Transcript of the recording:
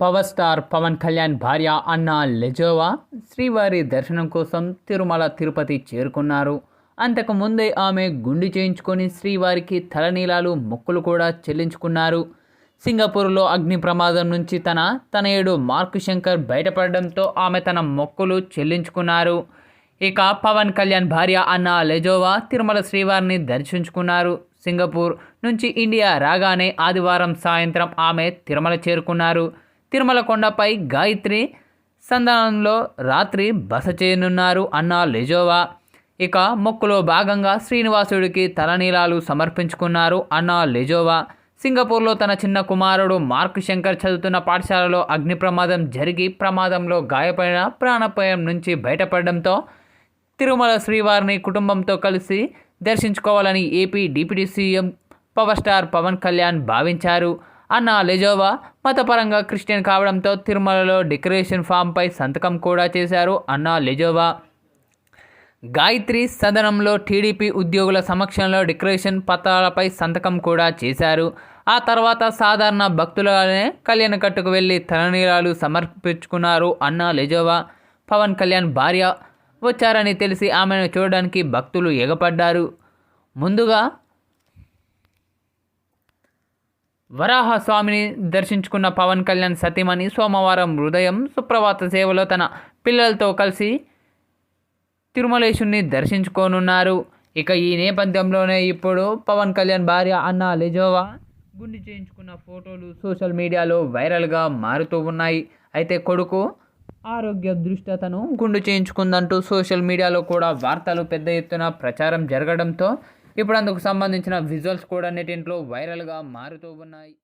Power star Pawan Kalyan భార్య అన్న లెజోవా శ్రీవారి దర్శనం కోసం తిరుమల తిరుపతి చేరుకున్నారు. అంతకు ముందే ఆమె గుండు చేయించుకొని శ్రీవారికి తలనీలాలు మొక్కులు కూడా చెల్లించుకున్నారు. సింగపూర్లో అగ్ని ప్రమాదం నుంచి తన తనయుడు మార్క్ శంకర్ బయటపడడంతో ఆమె తన మొక్కులు చెల్లించుకున్నారు. ఇక పవన్ కళ్యాణ్ భార్య అన్న లెజోవా తిరుమల శ్రీవారిని దర్శించుకున్నారు. సింగపూర్ నుంచి ఇండియా రాగానే ఆదివారం సాయంత్రం ఆమె తిరుమల చేరుకున్నారు. తిరుమల కొండపై గాయత్రి సంధానంలో రాత్రి బస చేయనున్నారు అన్న లెజోవా. ఇక మొక్కులో భాగంగా శ్రీనివాసుడికి తలనీలాలు సమర్పించుకున్నారు అన్న లెజోవా. సింగపూర్లో తన చిన్న కుమారుడు మార్క్ శంకర్ చదువుతున్న పాఠశాలలో అగ్ని ప్రమాదం జరిగి ప్రమాదంలో గాయపడిన ప్రాణాపాయం నుంచి బయటపడడంతో తిరుమల శ్రీవారిని కుటుంబంతో కలిసి దర్శించుకోవాలని AP deputy CM power star Pawan Kalyan భావించారు. అన్న లెజోవా మతపరంగా క్రిస్టియన్ కావడంతో తిరుమలలో డెకరేషన్ ఫామ్పై సంతకం కూడా చేశారు అన్న లెజోవా. గాయత్రి సదనంలో టీడీపీ ఉద్యోగుల సమక్షంలో డెకరేషన్ పత్రాలపై సంతకం కూడా చేశారు. ఆ తర్వాత సాధారణ భక్తులనే కళ్యాణ కట్టుకు వెళ్ళి తలనీలాలు సమర్పించుకున్నారు అన్న లెజోవా. పవన్ కళ్యాణ్ భార్య వచ్చారని తెలిసి ఆమెను చూడడానికి భక్తులు ఎగపడ్డారు. ముందుగా వరాహ స్వామిని దర్శించుకున్న పవన్ కళ్యాణ్ సతీమణి సోమవారం ఉదయం సుప్రభాత సేవలో తన పిల్లలతో కలిసి తిరుమలేశుని దర్శించుకోనున్నారు. ఇక ఈ నేపథ్యంలోనే ఇప్పుడు పవన్ కళ్యాణ్ భార్య అన్న లెజోవా గుండి చేయించుకున్న ఫోటోలు సోషల్ మీడియాలో వైరల్గా మారుతూ ఉన్నాయి. అయితే కొడుకు ఆరోగ్య దృష్ట్యా తను గుండు చేయించుకుందంటూ సోషల్ మీడియాలో కూడా వార్తలు పెద్ద ఎత్తున ప్రచారం జరగడంతో ఇప్పుడు అందుకు సంబంధించిన విజువల్స్ కూడా నెటింట్లో వైరల్గా మారుతూ ఉన్నాయి.